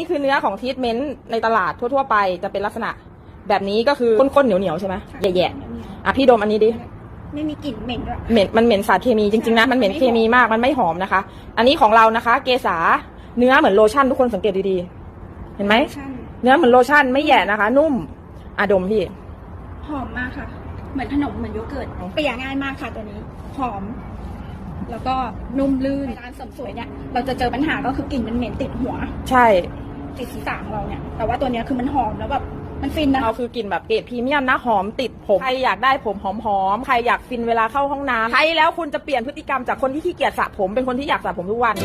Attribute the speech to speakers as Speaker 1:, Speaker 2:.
Speaker 1: นี่คือเนื้อของทรีทเมนต์ในตลาดทั่ว ๆ ไปจะเป็นลักษณะแบบนี้ก็คือข้นๆเหนียวๆใช่ไหมแย่ๆอะพี่ดมอันนี้ดิ
Speaker 2: ไม่มีกลิ่นเหม็นด้วย
Speaker 1: เหม็นมันเหม็นสารเคมีจริงๆนะมันเหม็นเคมีมากมันไม่หอมนะคะ อันนี้ของเรานะคะ เกษาเนื้อเหมือนโลชั่นทุกคนสังเกตดีๆ เห็นไหม
Speaker 2: ใช่
Speaker 1: เนื้อเหมือนโลชั่นไม่แย่นะคะ นุ่มอะดมพี่
Speaker 2: หอมมากค่ะ เหมือนขนมเหมือนโยเกิร์ตเปียง่ายมากค่ะตัวนี้ หอม แล้วก็นุ่มลื่นร้านเสริมสวยเนี่ย เราจะเจอปัญหาก็คือกลิ่นมันเหม็นติดหัว
Speaker 1: ใช่
Speaker 2: ติดศีรษะของเราเนี่ย แต่ว่าตัวเนี้ยคือมันหอมแล้วแบบมันฟินนะ
Speaker 1: เราคือกลิ่นแบบเกรดพรีเมียมนะหอมติดผม ใครอยากได้ผมหอมๆ ใครอยากฟินเวลาเข้าห้องน้ำใช้แล้วคุณจะเปลี่ยนพฤติกรรมจากคนที่ขี้เกียจสระผมเป็นคนที่อยากสระผมทุกวัน